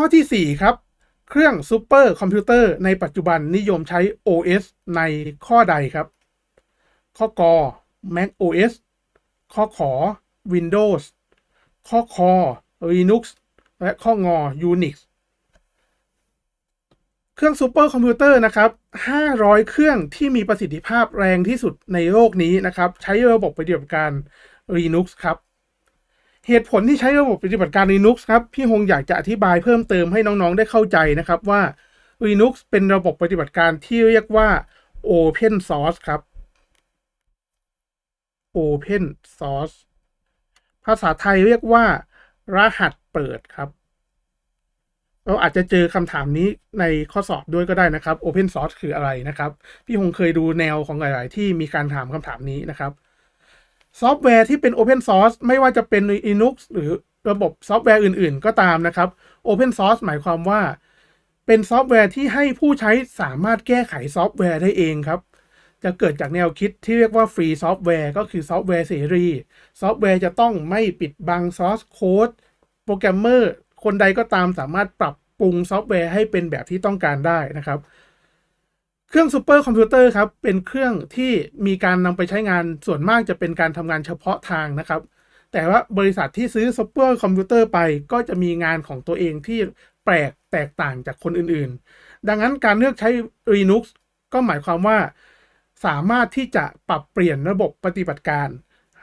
ข้อที่ 4 ครับ เครื่องซูเปอร์คอมพิวเตอร์ในปัจจุบันนิยมใช้ OS ในข้อใดครับ ข้อกอ Mac OS ข้อขอ Windows ข้อคอ Linux และข้องอ Unix เครื่องซูเปอร์คอมพิวเตอร์นะครับ 500 เครื่องที่มีประสิทธิภาพแรงที่สุดในโลกนี้นะครับ ใช้ระบบปฏิบัติการ Linux ครับ เหตุผลที่ใช้ระบบปฏิบัติการ Linux ครับ พี่ฮงอยากจะอธิบายเพิ่มเติมให้น้องๆ ได้เข้าใจนะครับว่า Linux เป็นระบบปฏิบัติการที่เรียกว่า Open Source ครับ Open Source ภาษาไทยเรียกว่า รหัสเปิดครับ เราอาจจะเจอคำถามนี้ในข้อสอบด้วยก็ได้นะครับ Open Source คืออะไรนะครับ พี่ฮงเคยดูแนวของหลาย ๆ ที่มีการถามคำถามนี้นะครับ ซอฟต์แวร์ที่เป็น Open Source ไม่ว่าจะเป็น Linux หรือระบบซอฟต์แวร์อื่น ๆ ก็ตามนะครับ Open Source หมายความว่า เป็นซอฟต์แวร์ที่ให้ผู้ใช้สามารถแก้ไขซอฟต์แวร์ได้เองครับ จะเกิดจากแนวคิดที่เรียกว่าฟรีซอฟต์แวร์ก็คือซอฟต์แวร์เสรีซอฟต์แวร์จะต้องไม่ปิดบังซอสโค้ดโปรแกรมเมอร์คนใดก็ตามสามารถปรับปรุงซอฟต์แวร์ให้เป็นแบบที่ต้องการได้นะครับ เครื่องซูเปอร์คอมพิวเตอร์ครับเป็นเครื่องที่มีการนำไปใช้งานส่วนมากจะเป็นการทำงานเฉพาะทางนะครับ แต่ว่าบริษัทที่ซื้อซูเปอร์คอมพิวเตอร์ไปก็จะมีงานของตัวเองที่แปลกแตกต่างจากคนอื่นๆ ดังนั้นการเลือกใช้ Linux ก็หมายความว่า สามารถที่จะปรับเปลี่ยนระบบปฏิบัติการ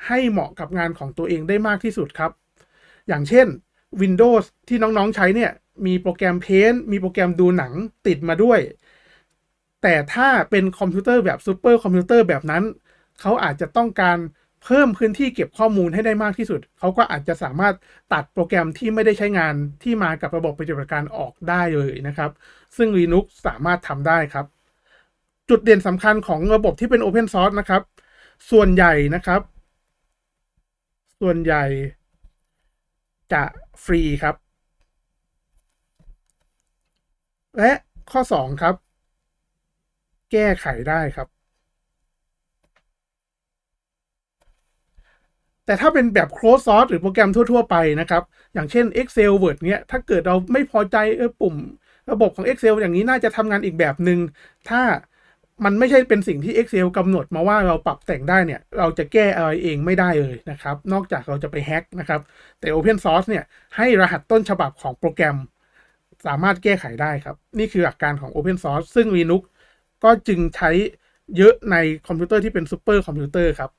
ให้เหมาะกับงานของตัวเองได้มากที่สุดครับ อย่างเช่น Windows ที่น้องๆใช้เนี่ยมีโปรแกรม Paint มีโปรแกรมดูหนังติดมาด้วย แต่ถ้าเป็นคอมพิวเตอร์แบบซูเปอร์คอมพิวเตอร์แบบนั้น เขาอาจจะต้องการเพิ่มพื้นที่เก็บข้อมูลให้ได้มากที่สุด เขาก็อาจจะสามารถตัดโปรแกรมที่ไม่ได้ใช้งานที่มากับระบบปฏิบัติการออกได้เลยนะครับ ซึ่ง Linux สามารถทำได้ครับ จุดเด่นสำคัญของระบบที่เป็น Open Source นะครับ ส่วนใหญ่นะครับ ส่วนใหญ่จะฟรีครับ และข้อ 2 ครับ แก้ไขได้ครับ แต่ถ้าเป็นแบบ close source หรือโปรแกรมทั่ว ๆ ไปนะครับ อย่างเช่น Excel Word เนี้ยถ้าเกิดเราไม่พอใจเออปุ่ม ระบบของ Excel อย่างนี้น่าจะทำงานอีกแบบหนึง่งถ้ามันไม่ใช่เป็นสิ่งที่ Excel กำหนดมาว่าเราปรับแต่งได้เนี่ย เราจะแก้อะไรเองไม่ได้เลยนะครับ นอกจากเราจะไปแฮ็กนะครับ แต่ Open Source เนี่ย ให้รหัสต้นฉบับของโปรแกรม สามารถแก้ไขได้ครับ นี่คือหลักการของ Open Source ซึ่ง Linux ก็จึงใช้เยอะในคอมพิวเตอร์ที่เป็นซูเปอร์คอมพิวเตอร์ครับ